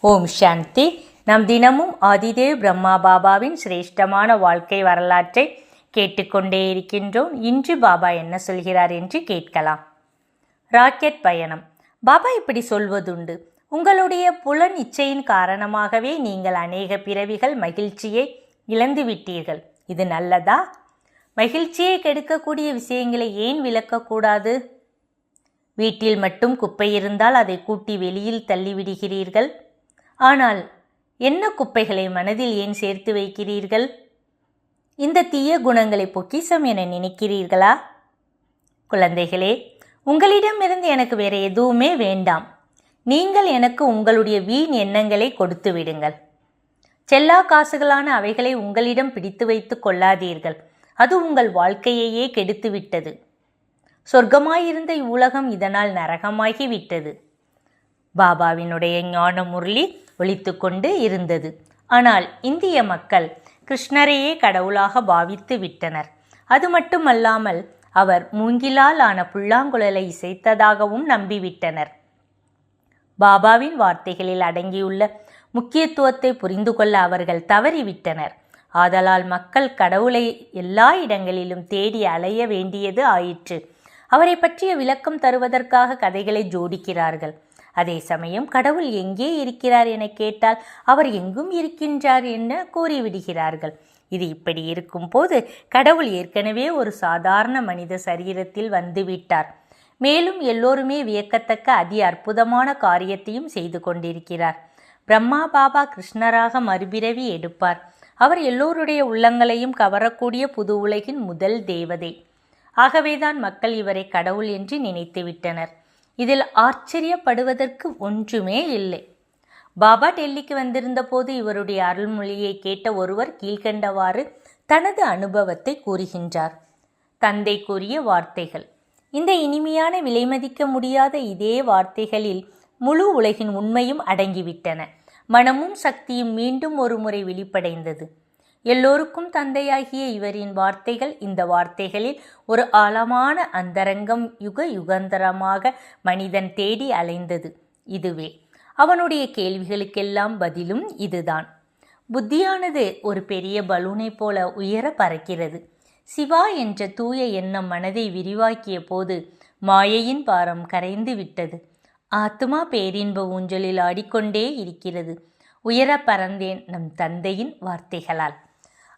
ஓம் சாந்தி. நாம் தினமும் ஆதிதேவ் பிரம்மா பாபாவின் சிரேஷ்டமான வாழ்க்கை வரலாற்றை கேட்டுக்கொண்டே இருக்கின்றோம். இன்று பாபா என்ன சொல்கிறார் என்று கேட்கலாம். ராக்கெட் பயணம். பாபா இப்படி சொல்வதுண்டு. உங்களுடைய புலன் இச்சையின் காரணமாகவே நீங்கள் அநேக பிறவிகள் மகிழ்ச்சியை இழந்து விட்டீர்கள். இது நல்லதா? மகிழ்ச்சியை கெடுக்கக்கூடிய விஷயங்களை ஏன் விளக்கக்கூடாது? வீட்டில் மட்டும் குப்பை இருந்தால் அதை கூட்டி வெளியில் தள்ளிவிடுகிறீர்கள். ஆனால் என்ன குப்பைகளை மனதில் ஏன் சேர்த்து வைக்கிறீர்கள்? இந்த தீய குணங்களை பொக்கிசம் என நினைக்கிறீர்களா? குழந்தைகளே உங்களிடமிருந்து எனக்கு வேற எதுவுமே வேண்டாம். நீங்கள் எனக்கு உங்களுடைய வீண் எண்ணங்களை கொடுத்து விடுங்கள். செல்லா காசுகளான அவைகளை உங்களிடம் பிடித்து வைத்து கொள்ளாதீர்கள். அது உங்கள் வாழ்க்கையையே கெடுத்து விட்டது. சொர்க்கமாயிருந்த இவ்வுலகம் இதனால் நரகமாகி விட்டது பாபாவினுடைய ஞான முரளி ஒழித்து கொண்டு இருந்தது. ஆனால் இந்திய மக்கள் கிருஷ்ணரையே கடவுளாக பாவித்து விட்டனர். அது மட்டுமல்லாமல் அவர் மூங்கிலால் ஆன புல்லாங்குழலை இசைத்ததாகவும் நம்பிவிட்டனர். பாபாவின் வார்த்தைகளில் அடங்கியுள்ள முக்கியத்துவத்தை புரிந்து கொள்ள அவர்கள் தவறிவிட்டனர். ஆதலால் மக்கள் கடவுளை எல்லா இடங்களிலும் தேடி அலைய வேண்டியது ஆயிற்று. அவரை பற்றிய விளக்கம் தருவதற்காக கதைகளை ஜோடிக்கிறார்கள். அதே சமயம் கடவுள் எங்கே இருக்கிறார் என கேட்டால் அவர் எங்கும் இருக்கின்றார் என கூறிவிடுகிறார்கள். இது இப்படி இருக்கும்போது கடவுள் ஏற்கனவே ஒரு சாதாரண மனித சரீரத்தில் வந்துவிட்டார். மேலும் எல்லோருமே வியக்கத்தக்க அதி அற்புதமான காரியத்தையும் செய்து கொண்டிருக்கிறார். பிரம்மா பாபா கிருஷ்ணராக மறுபிறவி எடுப்பார். அவர் எல்லோருடைய உள்ளங்களையும் கவரக்கூடிய புது உலகின் முதல் தேவதை. ஆகவேதான் மக்கள் இவரை கடவுள் என்று நினைத்துவிட்டனர். இதில் ஆச்சரியப்படுவதற்கு ஒன்றுமே இல்லை. பாபா டெல்லிக்கு வந்திருந்த போது இவருடைய அருள்மொழியை கேட்ட ஒருவர் கீழ்கண்டவாறு தனது அனுபவத்தை கூறுகின்றார். தந்தை கூறிய வார்த்தைகள். இந்த இனிமையான விலைமதிக்க முடியாத இதே வார்த்தைகளில் முழு உலகின் உண்மையும் அடங்கிவிட்டன. மனமும் சக்தியும் மீண்டும் ஒரு முறை வெளிப்படைந்தது. எல்லோருக்கும் தந்தையாகிய இவரின் வார்த்தைகள் இந்த வார்த்தைகளில் ஒரு ஆழமான அந்தரங்கம் யுக யுகந்தரமாக மனிதன் தேடி அலைந்தது. இதுவே அவனுடைய கேள்விகளுக்கெல்லாம் பதிலும் இதுதான். புத்தியானது ஒரு பெரிய பலூனை போல உயர பறக்கிறது. சிவா என்ற தூய எண்ணம் மனதை விரிவாக்கிய போது மாயையின் பாரம் கரைந்து விட்டது. ஆத்மா பேரின்ப ஊஞ்சலில் ஆடிக்கொண்டே இருக்கிறது. உயர பறந்தேன் நம் தந்தையின் வார்த்தைகளால்.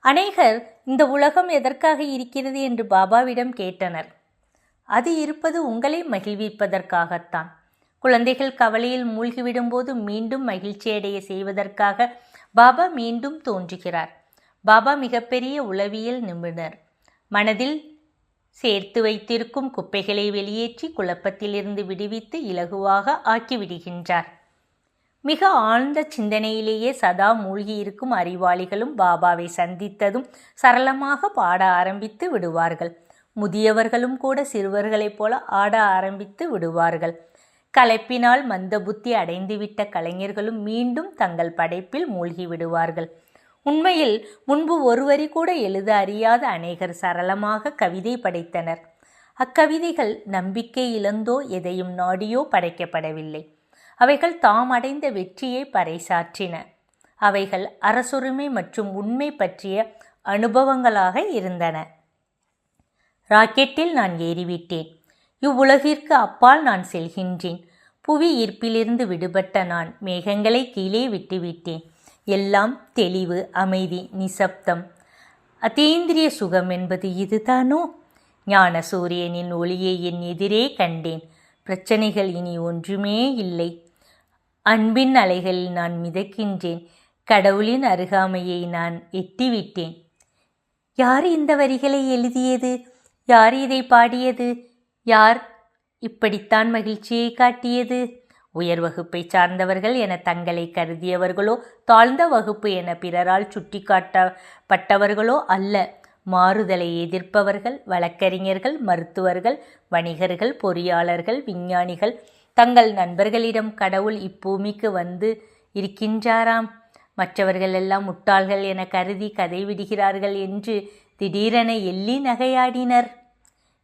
அநேகர் இந்த உலகம் எதற்காக இருக்கிறது? என்று பாபாவிடம் கேட்டனர். அது இருப்பது உங்களை மகிழ்விப்பதற்காகத்தான். குழந்தைகள் கவலையில் மூழ்கிவிடும்போது மீண்டும் மகிழ்ச்சியடைய செய்வதற்காக பாபா மீண்டும் தோன்றுகிறார். பாபா மிகப்பெரிய உளவியல் நிபுணர். மனதில் சேர்த்து வைத்திருக்கும் குப்பைகளை வெளியேற்றி குழப்பத்திலிருந்து விடுவித்து இலகுவாக ஆக்கிவிடுகின்றார். மிக ஆழ்ந்த சிந்தனையிலேயே சதா மூழ்கியிருக்கும் அறிவாளிகளும் பாபாவை சந்தித்ததும் சரளமாக பாட ஆரம்பித்து விடுவார்கள். முதியவர்களும் கூட சிறுவர்களைப் போல ஆட ஆரம்பித்து விடுவார்கள். கலைப்பினால் மந்த புத்தி அடைந்துவிட்ட கலைஞர்களும் மீண்டும் தங்கள் படைப்பில் மூழ்கி விடுவார்கள். உண்மையில் முன்பு ஒருவரி கூட எழுத அறியாத அநேகர் சரளமாக கவிதை படைத்தனர். அக்கவிதைகள் நம்பிக்கை இழந்தோ எதையும் நாடியோ படைக்கப்படவில்லை. அவைகள் தாம் அடைந்த வெற்றியை பறைசாற்றின. அவைகள் அரசுரிமை மற்றும் உண்மை பற்றிய அனுபவங்களாக இருந்தன. ராக்கெட்டில் நான் ஏறிவிட்டேன். இவ்வுலகிற்கு அப்பால் நான் செல்கின்றேன். புவி ஈர்ப்பிலிருந்து விடுபட்ட நான் மேகங்களை கீழே விட்டுவிட்டேன். எல்லாம் தெளிவு அமைதி நிசப்தம். அத்தேந்திரிய சுகம் என்பது இதுதானோ? ஞான சூரியனின் ஒளியை என் எதிரே கண்டேன். பிரச்சனைகள் இனி ஒன்றுமே இல்லை. அன்பின் அலைகளில் நான் மிதக்கின்றேன். கடவுளின் அருகாமையை நான் எட்டிவிட்டேன். யார் இந்த வரிகளை எழுதியது? யார் இதை பாடியது? யார் இப்படித்தான் மகிழ்ச்சியை காட்டியது? உயர் வகுப்பை சார்ந்தவர்கள் என தங்களை கருதியவர்களோ தாழ்ந்த வகுப்பு என பிறரால் சுட்டிக்காட்டப்பட்டவர்களோ அல்ல. மாறுதலை எதிர்ப்பவர்கள் வழக்கறிஞர்கள் மருத்துவர்கள் வணிகர்கள் பொறியாளர்கள் விஞ்ஞானிகள் தங்கள் நண்பர்களிடம் கடவுள் இப்பூமிக்கு வந்து இருக்கின்றாராம். மற்றவர்கள் எல்லாம் முட்டாள்கள் என கருதி கதை விடுகிறார்கள் என்று திடீரென எள்ளி நகையாடினர்.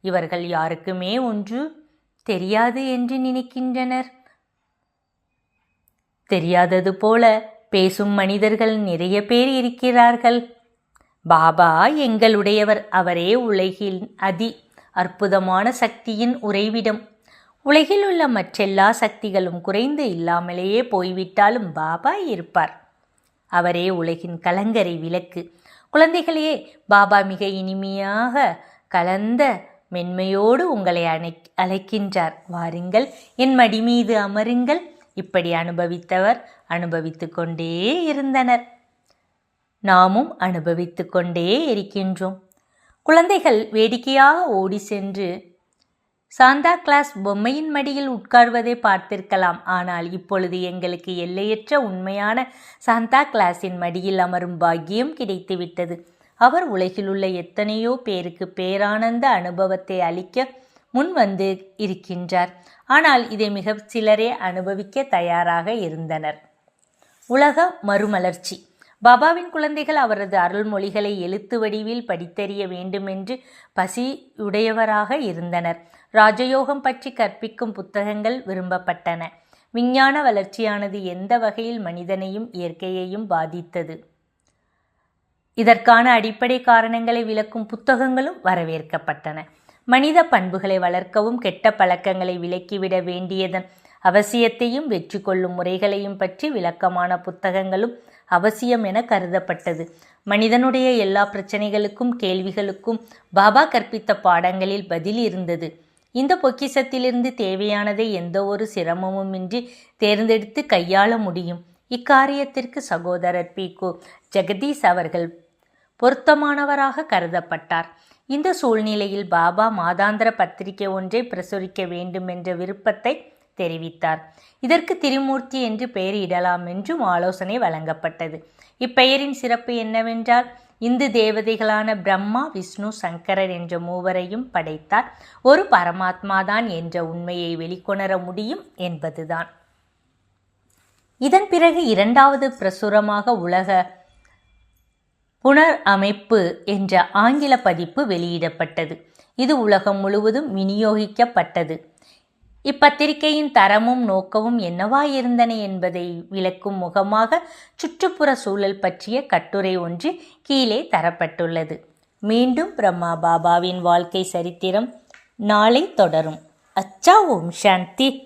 இவர்கள் யாருக்குமே ஒன்று தெரியாது என்று நினைக்கின்றனர். தெரியாதது போல பேசும் மனிதர்கள் நிறைய பேர் இருக்கிறார்கள். பாபா எங்களுடையவர் அவரே உலகில் அதி அற்புதமான சக்தியின் உறைவிடம் உலகில் உள்ள மற்றெல்லா சக்திகளும் குறைந்து இல்லாமலேயே போய்விட்டாலும் பாபா இருப்பார். அவரே உலகின் கலங்கரை விளக்கு. குழந்தைகளே பாபா மிக இனிமையாக கலந்த மென்மையோடு உங்களை அணை அழைக்கின்றார். வாருங்கள் என் மடி மீது அமருங்கள். இப்படி அனுபவித்தவர் அனுபவித்து கொண்டே இருந்தனர். நாமும் அனுபவித்து கொண்டே இருக்கின்றோம். குழந்தைகள் வேடிக்கையாக ஓடி சென்று சாந்தா கிளாஸ் பொம்மையின் மடியில் உட்கார்வதை பார்த்திருக்கலாம். ஆனால் இப்பொழுது எங்களுக்கு எல்லையற்ற உண்மையான சாந்தா கிளாஸின் மடியில் அமரும் பாக்கியம் கிடைத்துவிட்டது. அவர் உலகிலுள்ள எத்தனையோ பேருக்கு பேரானந்த அனுபவத்தை அளிக்க முன் வந்து இருக்கின்றார். ஆனால் இதை மிக சிலரே அனுபவிக்க தயாராக இருந்தனர். உலக மறுமலர்ச்சி. பாபாவின் குழந்தைகள் அவரது அருள்மொழிகளை எழுத்து வடிவில் படித்தறிய வேண்டுமென்று பசியுடையவராக இருந்தனர். ராஜயோகம் பற்றி கற்பிக்கும் புத்தகங்கள் விரும்பப்பட்டன. விஞ்ஞான வளர்ச்சியானது எந்த வகையில் மனிதனையும் இயற்கையையும் பாதித்தது? இதற்கான அடிப்படை காரணங்களை விளக்கும் புத்தகங்களும் வரவேற்கப்பட்டன. மனித பண்புகளை வளர்க்கவும் கெட்ட பழக்கங்களை விலக்கிவிட வேண்டியதன் அவசியத்தையும் வெற்றி கொள்ளும் முறைகளையும் பற்றி விளக்கமான புத்தகங்களும் அவசியம் என கருதப்பட்டது. மனிதனுடைய எல்லா பிரச்சனைகளுக்கும் கேள்விகளுக்கும் பாபா கற்பித்த பாடங்களில் பதில் இருந்தது. இந்த பொக்கிஷத்திலிருந்து தேவையானதை எந்த ஒரு சிரமமுமின்றி தேர்ந்தெடுத்து கையாள முடியும். இக்காரியத்திற்கு சகோதரர் பிகோ ஜெகதீஷ் அவர்கள் பொருத்தமானவராக கருதப்பட்டார். இந்த சூழ்நிலையில் பாபா மாதாந்திர பத்திரிகை ஒன்றை பிரசுரிக்க வேண்டும் என்ற விருப்பத்தை தெரிவித்தார். இதற்கு திரிமூர்த்தி என்று பெயரிடலாம் என்றும் ஆலோசனை வழங்கப்பட்டது. இப்பெயரின் சிறப்பு என்னவென்றால் இந்து தேவதைகளான பிரம்மா விஷ்ணு சங்கரர் என்ற மூவரையும் படைத்தார். ஒரு பரமாத்மாதான் என்ற உண்மையை வெளிக்கொணர முடியும் என்பதுதான். இதன் பிறகு இரண்டாவது பிரசுரமாக உலக புனர் அமைப்பு என்ற ஆங்கில பதிப்பு வெளியிடப்பட்டது. இது உலகம் முழுவதும் விநியோகிக்கப்பட்டது. இப்பத்திரிகையின் தரமும் நோக்கமும் என்னவாயிருந்தன என்பதை விளக்கும் முகமாக சுற்றுப்புற சூழல் பற்றிய கட்டுரை ஒன்று கீழே தரப்பட்டுள்ளது. மீண்டும் பிரம்மா பாபாவின் வாழ்க்கை சரித்திரம் நாளை தொடரும். அச்சா ஓம் சாந்தி.